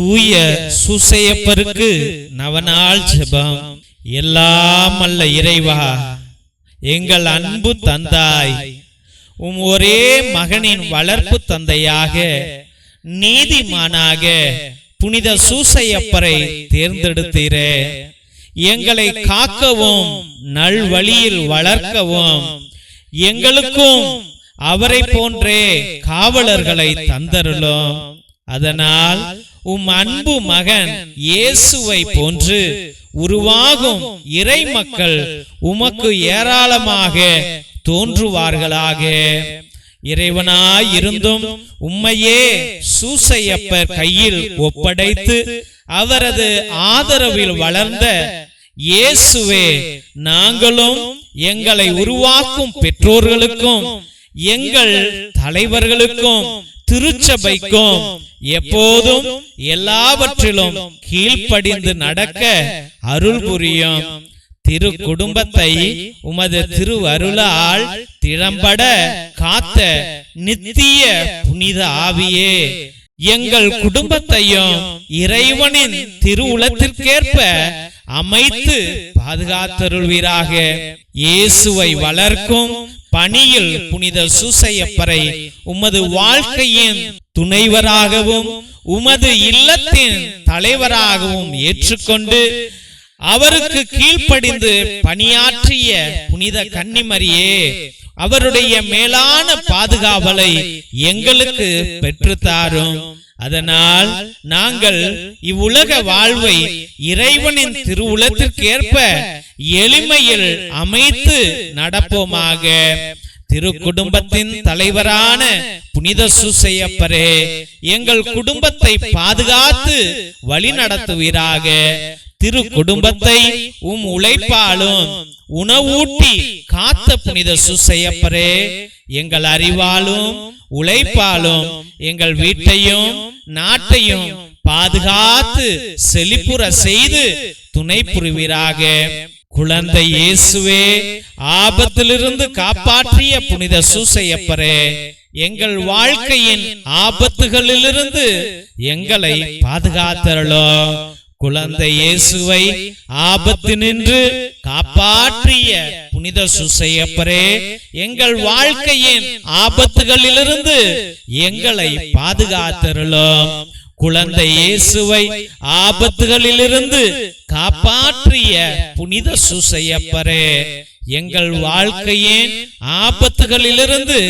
தூய சூசையப்பருக்கு நவநாள் ஜெபம். எல்லாம் அல்ல இறைவா எங்கள் அன்பு தந்தாய். உம் ஒரே மகனின் வளர்ப்பு தந்தையாக நீதிமானாக புனித சூசையப்பரை தேர்ந்தெடுத்தீரே. எங்களை காக்கவும் நல்வழியில் வளர்க்கவும் எங்களுக்கும் அவரை போன்றே காவலர்களை தந்தருளும். அதனால் உம் அன்பு மகன் இயேசுவை போன்று உருவாகும் இறை மக்கள் உமக்கு ஏராளமாக தோன்றுவார்களாக. இறைவனாய் இருந்தும் உம்மையே சூசையப்பர் கையில் ஒப்படைத்து அவரது ஆதரவில் வளர்ந்த இயேசுவே நாங்களும் எங்களை உருவாக்கும் பெற்றோர்களுக்கும் எங்கள் தலைவர்களுக்கும் திருச்சபைக்கும் எப்போதும் எல்லாவற்றிலும் கீழ்ப்படிந்து நடக்க அருள் புரியும். திரு குடும்பத்தை உமது திரு அருளால் திறம்பட காத்த நித்திய புனித ஆவியே. எங்கள் குடும்பத்தையும் இறைவனின் திருவுளத்திற்கேற்ப அமைத்து பாதுகாத்தருள்வீராக. இயேசுவை வளர்க்கும் பணியில் புனித சூசையப்பரை உமது வாழ்க்கையின் துணைவராகவும் உமது இல்லத்தின் தலைவராகவும் ஏற்றுக்கொண்டு அவருக்கு கீழ்ப்படிந்து பணியாற்றிய புனித கன்னிமரியே அவருடைய மேலான பாதுகாவலை எங்களுக்கு பெற்றுத்தாரும். அதனால் நாங்கள் இவ்வுலக வாழ்வை இறைவனின் திருவுலத்திற்கேற்ப எளிமையில் அமைத்து நடப்போமாக. திரு குடும்பத்தின் தலைவரான புனித சுசையப்பரே எங்கள் குடும்பத்தை பாதுகாத்து வழி நடத்துவீராக திரு குடும்பத்தை உம் உழைப்பாலும் உணவூட்டி காத்த புனித சுசையப்பரே எங்கள் அறிவாலும் உழைப்பாலும் எங்கள் வீட்டையும் நாட்டையும் பாதுகாத்து செழிப்புற செய்து துணை புரிவீராக. குழந்தை இயேசுவே ஆபத்திலிருந்து காப்பாற்றிய புனித சூசையப்பரே எங்கள் வாழ்க்கையின் ஆபத்துகளிலிருந்து எங்களை பாதுகாத்தரலோ குழந்தை இயேசுவை ஆபத்து நின்று காப்பாற்றிய புனித சுசையப்பரே எங்கள் வாழ்க்கையின் ஆபத்துகளிலிருந்து எங்களை பாதுகாத்தருளும். குழந்தை இயேசுவை ஆபத்துகளிலிருந்து காப்பாற்றிய புனித சுசையப்பரே எங்கள் வாழ்க்கையின் ஆபத்துகளிலிருந்து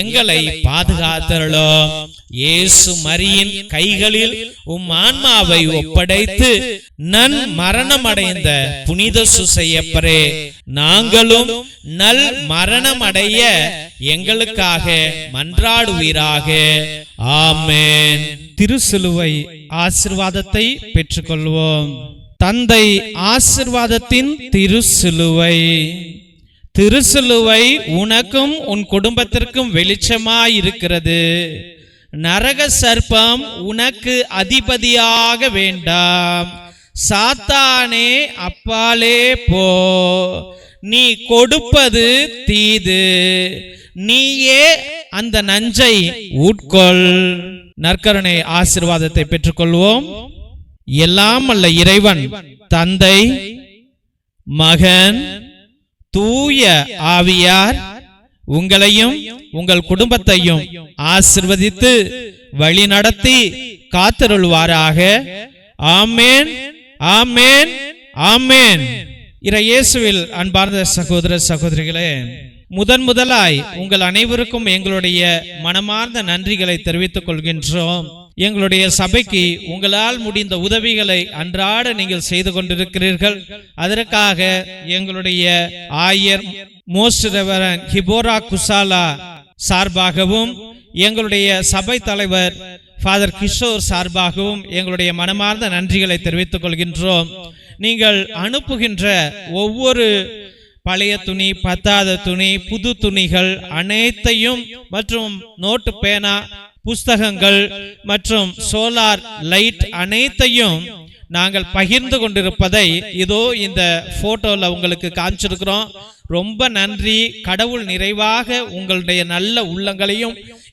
எங்களை பாதுகாத்தருளும். இயேசு மரியின் கைகளில் உம் ஆன்மாவை ஒப்படைத்து நன் மரணமடைந்த புனித சுசையப்பரே நாங்களும் நல் மரணமடைய எங்களுக்காக மன்றாடுவீராக. ஆமேன். திருசிலுவை ஆசிர்வாதத்தை பெற்றுக்கொள்வோம். தந்தை ஆசிர்வாதத்தின் திருசிலுவை. திருசிலுவை உனக்கும் உன் குடும்பத்திற்கும் வெளிச்சமாயிருக்கிறது. நரக சர்ப்பம் உனக்கு அதிபதியாக வேண்டாம். சாத்தானே அப்பாலே போ. நீ கொடுப்பது தீது. நீயே அந்த நஞ்சை உட்கொள். நற்கருணை ஆசிர்வாதத்தை பெற்றுக்கொள்வோம். எல்லாம் அல்ல இறைவன் தந்தை மகன் தூய ஆவியார் உங்களையும் உங்கள் குடும்பத்தையும் ஆசிர்வதித்து வழி நடத்தி காத்தருள்வாராக. ஆமேன் ஆமேன் ஆமேன். இறையேசுவில் அன்பார்ந்த சகோதர சகோதரிகளே முதன் முதலாய் உங்கள் அனைவருக்கும் எங்களுடைய மனமார்ந்த நன்றிகளை தெரிவித்துக் கொள்கின்றோம். எங்களுடைய சபைக்கு உங்களால் முடிந்த உதவிகளை அன்றாட நீங்கள் செய்து கொண்டிருக்கிறீர்கள். அதற்காக எங்களுடைய ஆயர் மோஸ்ட் ரெவரன் ஹிபோரா குசாலா சார்பாகவும் எங்களுடைய சபை தலைவர் ஃபாதர் கிஷோர் சார்பாகவும் எங்களுடைய மனமார்ந்த நன்றிகளை தெரிவித்துக் கொள்கின்றோம். நீங்கள் அனுப்புகின்ற ஒவ்வொரு பழைய துணி பத்தாத துணி புது துணிகள் அனைத்தையும் மற்றும் நோட்டு பேனா புஸ்தகங்கள் மற்றும் சோலார் லைட் அனைத்தையும் நாங்கள் பகிர்ந்து கொண்டிருப்பதை இதோ இந்த போட்டோல உங்களுக்கு காமிச்சிருக்கிறோம். ரொம்ப நன்றி. கடவுள் நிறைவாக உங்களுடைய நல்ல உள்ளங்களையும்